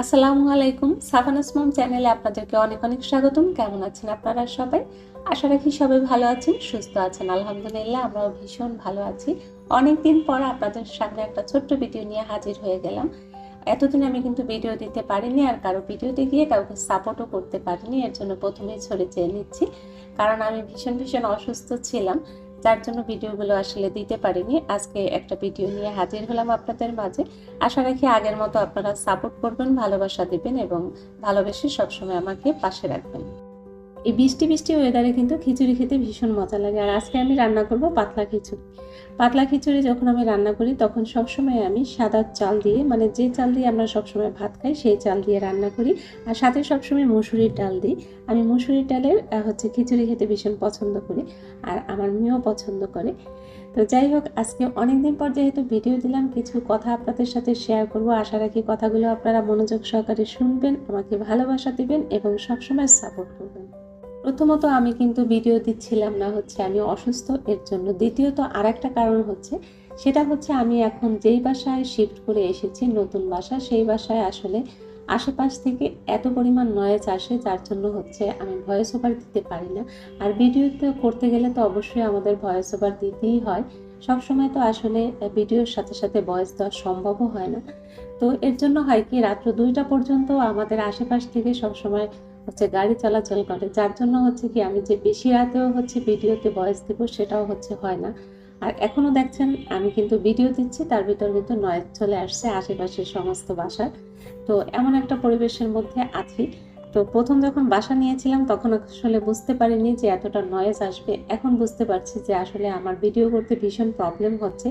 আসসালামু আলাইকুম। সাফানাস মম চ্যানেলে আপনাদেরকে অনেক অনেক স্বাগতম। কেমন আছেন আপনারা সবাই? আশা রাখি সবাই ভালো আছেন, সুস্থ আছেন। আলহামদুলিল্লাহ, আমরাও ভীষণ ভালো আছি। অনেকদিন পর আপনাদের সামনে একটা ছোট্ট ভিডিও নিয়ে হাজির হয়ে গেলাম। এতদিন আমি কিন্তু ভিডিও দিতে পারিনি আর কারও ভিডিওতে গিয়ে কাউকে সাপোর্টও করতে পারিনি। এর জন্য প্রথমেই ছড়ে চেয়ে নিচ্ছি। কারণ আমি ভীষণ ভীষণ অসুস্থ ছিলাম। যার জন্য ভিডিওগুলো আসলে দিতে পারিনি। আজকে একটা ভিডিও নিয়ে হাজির হলাম আপনাদের মাঝে। আশা রাখি আগের মতো আপনারা সাপোর্ট করবেন, ভালোবাসা দেবেন এবং ভালোবেসে সবসময় আমাকে পাশে রাখবেন। এই বৃষ্টি বৃষ্টি ওয়েদারে কিন্তু খিচুড়ি খেতে ভীষণ মজা লাগে। আর আজকে আমি রান্না করব পাতলা খিচুড়ি। পাতলা খিচুড়ি যখন আমি রান্না করি, তখন সবসময় আমি সাদা চাল দিয়ে মানে যে চাল দিয়ে আমরা সবসময় ভাত খাই, সেই চাল দিয়ে রান্না করি। আর সাথে সবসময় মুসুরির ডাল দিই। আমি মুসুরির ডালের হচ্ছে খিচুড়ি খেতে ভীষণ পছন্দ করি আর আমার মেয়েও পছন্দ করে। তো যাই হোক, আজকে অনেকদিন পর যেহেতু ভিডিও দিলাম, কিছু কথা আপনাদের সাথে শেয়ার করব। আশা রাখি কথাগুলো আপনারা মনোযোগ সহকারে শুনবেন, আমাকে ভালোবাসা দিবেন এবং সবসময় সাপোর্ট করবেন। প্রথমত আমি কিন্তু ভিডিও দিচ্ছিলাম না হচ্ছে আমি অসুস্থ, এর জন্য। দ্বিতীয়ত আর একটা কারণ হচ্ছে, সেটা হচ্ছে আমি এখন যেই বাসায় শিফট করে এসেছি, নতুন বাসা, সেই বাসায় আসলে আশেপাশ থেকে এত পরিমাণ নয়েজ আসে, যার জন্য হচ্ছে আমি ভয়েস ওভার দিতে পারি না। আর ভিডিওতে করতে গেলে তো অবশ্যই আমাদের ভয়েস ওভার দিতেই হয়। সবসময় তো আসলে ভিডিওর সাথে সাথে ভয়েস দেওয়া সম্ভবও হয় না। তো এর জন্য হয় কি, রাত্র দুইটা পর্যন্ত আমাদের আশেপাশ থেকে সবসময় হচ্ছে গাড়ি চলাচল করে। যার জন্য হচ্ছে কি আমি যে বেশি রাতেও হচ্ছে ভিডিওতে ভয়েস দেবো সেটাও হচ্ছে হয় না। আর এখনও দেখছেন, আমি কিন্তু ভিডিও দিচ্ছি, তার ভিতর কিন্তু নয়েজ চলে আসছে আশেপাশের সমস্ত বাসার। তো এমন একটা পরিবেশের মধ্যে আছি। তো প্রথম যখন বাসা নিয়েছিলাম, তখন আসলে বুঝতে পারিনি যে এতটা নয়েজ আসবে। এখন বুঝতে পারছি যে আসলে আমার ভিডিও করতে ভীষণ প্রবলেম হচ্ছে।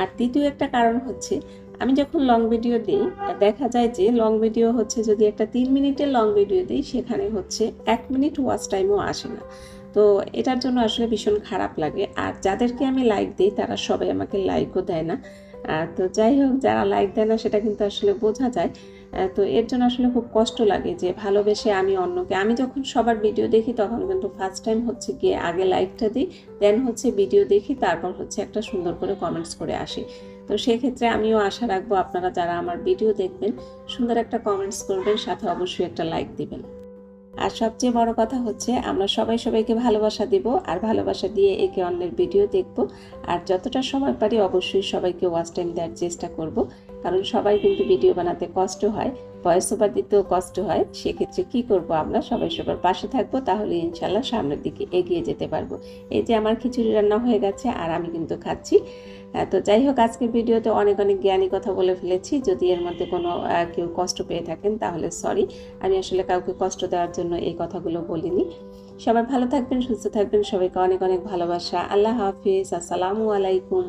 আর দ্বিতীয় একটা কারণ হচ্ছে, আমি যখন লং ভিডিও দিই, দেখা যায় যে লং ভিডিও হচ্ছে যদি একটা তিন মিনিটের লং ভিডিও দিই, সেখানে হচ্ছে এক মিনিট ওয়াচ টাইমও আসে না। তো এটার জন্য আসলে ভীষণ খারাপ লাগে। আর যাদেরকে আমি লাইক দিই, তারা সবাই আমাকে লাইকও দেয় না। তো যাই হোক, যারা লাইক দেয় না, সেটা কিন্তু আসলে বোঝা যায়। তো এর জন্য আসলে খুব কষ্ট লাগে যে ভালোবেসে আমি অন্যকে, আমি যখন সবার ভিডিও দেখি তখন কিন্তু ফার্স্ট টাইম হচ্ছে গিয়ে আগে লাইকটা দিই দেন হচ্ছে ভিডিও দেখি, তারপর হচ্ছে একটা সুন্দর করে কমেন্টস করে আসি। তো সেক্ষেত্রে আমিও আশা রাখব আপনারা যারা আমার ভিডিও দেখবেন, সুন্দর একটা কমেন্টস করবেন, সাথে অবশ্যই একটা লাইক দিবেন। আর সবচেয়ে বড় কথা হচ্ছে, আমরা সবাই সবাইকে ভালোবাসা দেব আর ভালোবাসা দিয়ে একে অন্যের ভিডিও দেখব। আর যতটা সময় পারি অবশ্যই সবাইকে ওয়াচ টাইম দেওয়ার চেষ্টা করব, কারণ সবাই কিন্তু ভিডিও বানাতে কষ্ট হয়। ভয়েস ওভার দিতেও কষ্ট হয়, সেক্ষেত্রে কি করব আমরা? সবাই সবার পাশে থাকব, তাহলে ইনশাল্লাহ সামনের দিকে এগিয়ে যেতে পারব। এই যে আমার খিচুড়ি রান্না হয়ে গেছে আর আমি কিন্তু খাচ্ছি। তো যাই হোক, আজকের ভিডিওতে অনেক অনেক জ্ঞানী কথা বলে ফেলেছি। যদি এর মধ্যে কোনো কেউ কষ্ট পেয়ে থাকেন, তাহলে সরি আমি আসলে কাউকে কষ্ট দেওয়ার জন্য এই কথাগুলো বলিনি। সবাই ভালো থাকবেন, সুস্থ থাকবেন। সবাইকে অনেক অনেক ভালোবাসা। আল্লাহ হাফিজ। আসসালামু আলাইকুম।